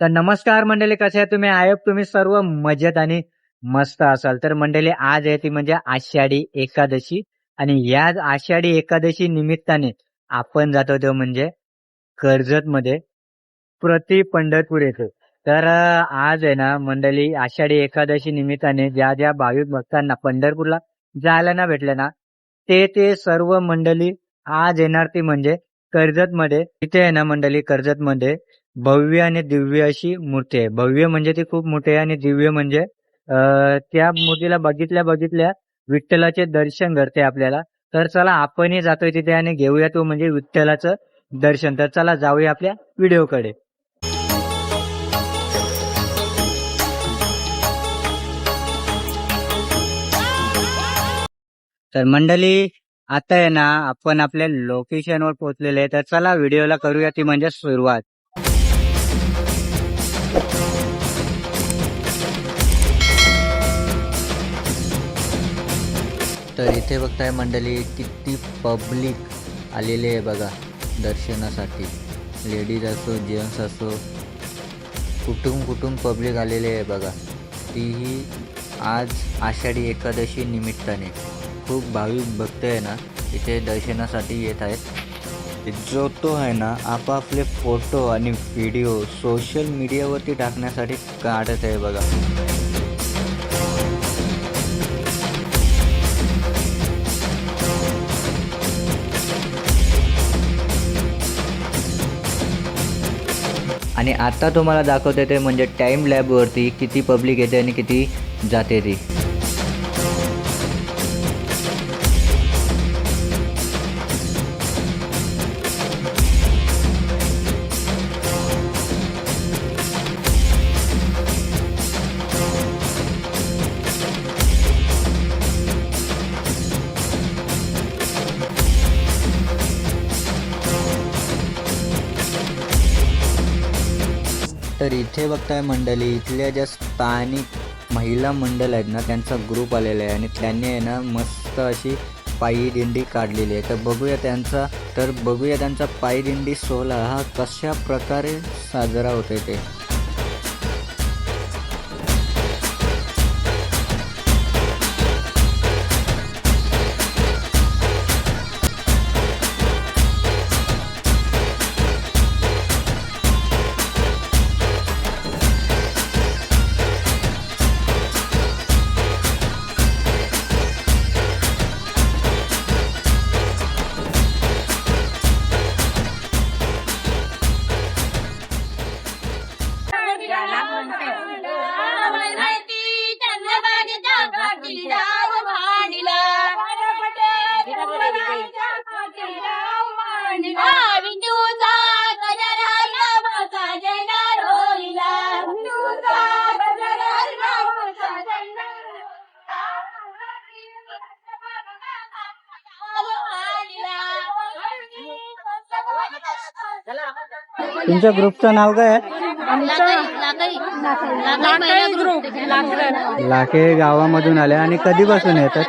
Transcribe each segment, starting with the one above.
तर नमस्कार मंडळी कसे आहे तुम्ही? आयोग तुम्ही सर्व मजेत आणि मस्त असाल. तर मंडळी आज आहे ती म्हणजे आषाढी एकादशी आणि या आषाढी एकादशी निमित्ताने आपण जातो तो म्हणजे कर्जत मध्ये प्रति पंढरपूर येथे. तर आज आहे ना मंडळी आषाढी एकादशी निमित्ताने ज्या ज्या भाविक भक्तांना पंढरपूरला जायला ना भेटले ना ते ते सर्व मंडळी आज येणार ती म्हणजे कर्जत मध्ये तिथे आहे ना मंडळी कर्जत मध्ये भव्य आणि दिव्य अशी मूर्ती आहे. भव्य म्हणजे ती खूप मोठी आहे आणि दिव्य म्हणजे त्या मूर्तीला बघितल्या बघितल्या विठ्ठलाचे दर्शन घडते आपल्याला. तर चला आपणही जातोय तिथे आणि घेऊया तो म्हणजे विठ्ठलाचं दर्शन. तर चला जाऊया आपल्या व्हिडिओकडे. तर मंडळी आता आहे ना आपण आपल्या लोकेशनवर पोहोचलेले आहे. तर चला व्हिडिओला करूया ती म्हणजे सुरुवात. तर इथे बघताय मंडळी किती पब्लिक आलेले आहे बघा दर्शनासाठी. लेडीज असो जेंट्स असो कुठून कुठून पब्लिक आलेले आहे बघा. तीही आज आषाढी एकादशी निमित्ताने. खूप भाविक भक्त आहे ना इथे दर्शनासाठी येत आहेत. जो तो आहे ना आपापले फोटो आणि व्हिडिओ सोशल मीडियावरती टाकण्यासाठी काढत आहे बघा. आणि आता तुम्हाला दाखवते ते म्हणजे टाईम लॅबवरती किती पब्लिक येते आणि किती जाते ती. तर इथे बघताय मंडळी इथल्या ज्या स्थानिक महिला मंडळ आहेत ना त्यांचा ग्रुप आलेला आहे आणि त्यांनी आहे ना मस्त अशी पायी दिंडी काढलेली आहे. तर बघूया त्यांचा तर बघूया त्यांचा पायी दिंडी सोहळा हा कशा प्रकारे साजरा होतोय ते. तुमच्या ग्रुपचं नाव काय आहे? लाखे गावामधून आले आणि कधीपासून येतात?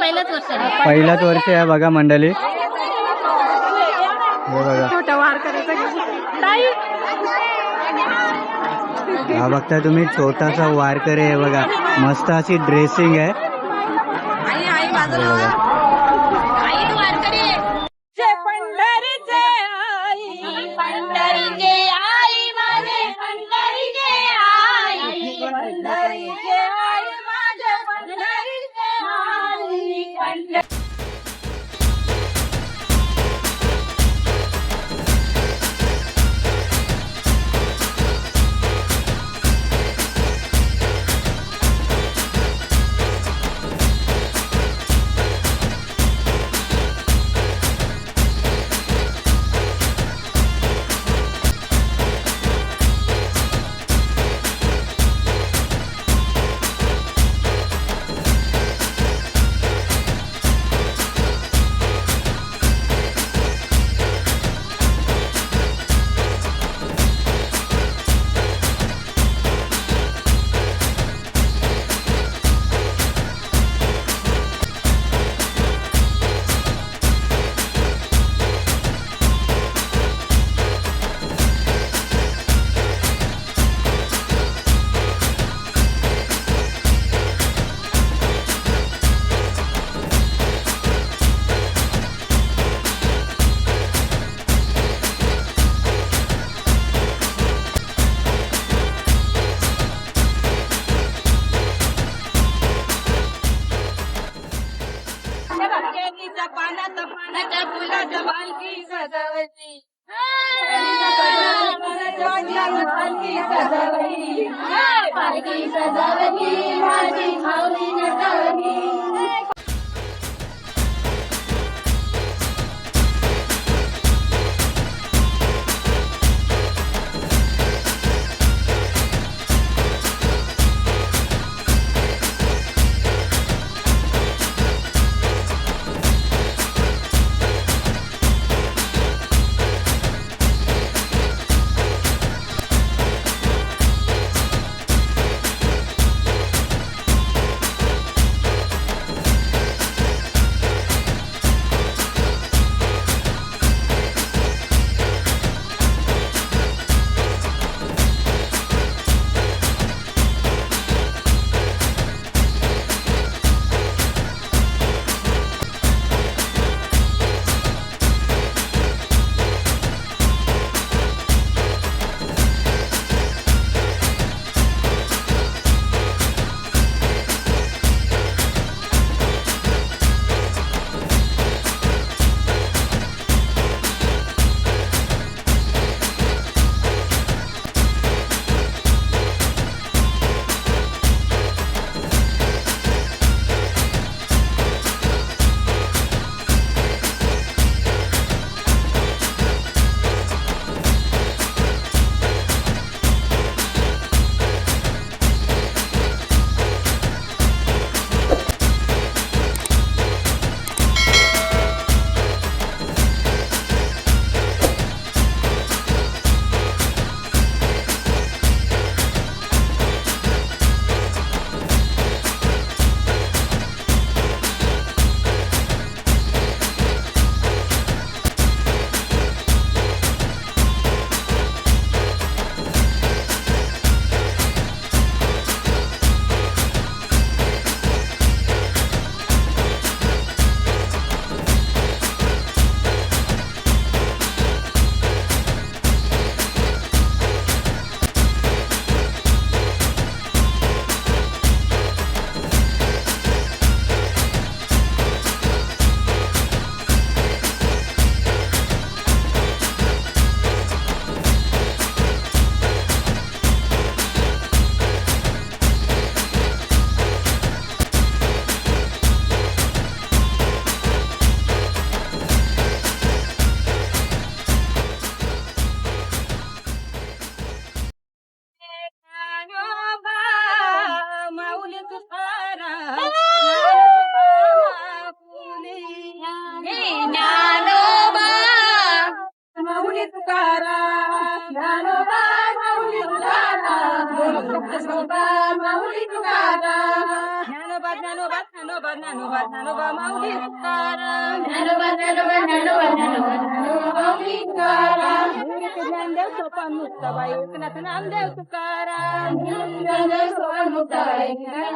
पहिलंच वर्ष आहे. पहिलाच वर्ष आहे बघा मंडळी. हे बघा. हा बघताय तुम्ही छोटासा वारकरी आहे बघा. मस्त अशी ड्रेसिंग आहे. हे बघा. पालखी सजावली माझी माऊली नटवली నను నను నను నను మౌలికారం. నను నను నను నను మౌలికారం. నందేవ్ సోపాన్ ముక్తవై నత నందేవ్ సుకారం నందేవ్ సోపాన్ ముక్తవై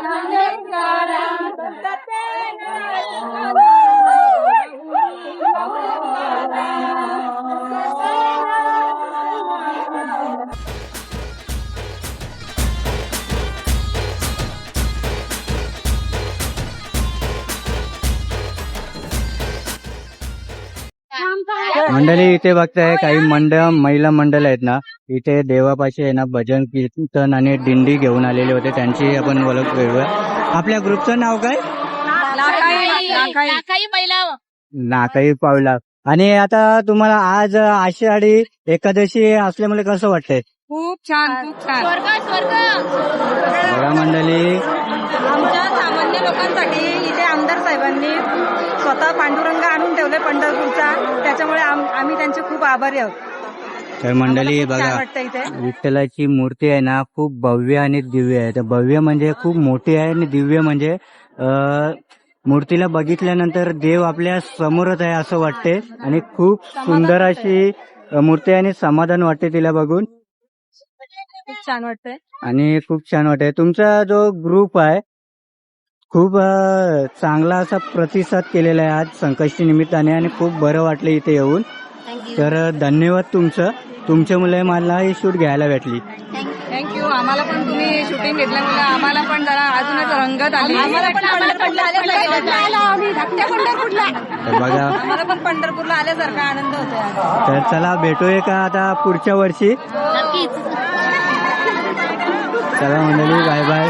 నందేవ్ సుకారం సత్తే నరసింహ मंडळी इथे बघताय काही मंडळ महिला मंडळ आहेत ना इथे देवापाशी आहे ना भजन कीर्तन आणि दिंडी घेऊन आलेले होते त्यांची आपण ओळख घेऊया आपल्या ग्रुपचं नाव काय? नाकाई पावला. आणि आता तुम्हाला आज आषाढी एकादशी असल्यामुळे कसं वाटतंय? खूप छान खूप छान. स्वर्ग स्वर्ग. बघा मंडळी. आमच्या सामान्य लोकांसाठी इथे आमदार साहेबांनी स्वतः पांडुरंग पंढरपूरचा. त्याच्यामुळे आम- आम्ही त्यांचे खूप आभारी आहोत. तर मंडळी बघा विठ्ठलाची मूर्ती आहे ना खूप भव्य आणि दिव्य आहे. तर भव्य म्हणजे खूप मोठी आहे आणि दिव्य म्हणजे मूर्तीला बघितल्यानंतर देव आपल्या समोरच आहे असं वाटते. आणि खूप सुंदर अशी मूर्ती आहे आणि समाधान वाटते तिला बघून. खूप छान वाटतंय. आणि खूप छान वाटते तुमचा जो ग्रुप आहे खूप चांगला असा प्रतिसाद केलेला आहे आज संकष्टी निमित्ताने आणि खूप बरं वाटलं इथे येऊन. तर धन्यवाद तुमचं. तुमच्यामुळे मला ही शूट घ्यायला भेटली. थँक्यू आम्हाला पण तुम्ही शूटिंग घेतल्यामुळे आम्हाला पण जरा अजूनच पंगत आली. आम्हाला पण बघा. आम्हाला पण पंढरपूरला आल्यासारखा आनंद होतो तर चला भेटूया का आता पुढच्या वर्षी? चला मंडळी बाय बाय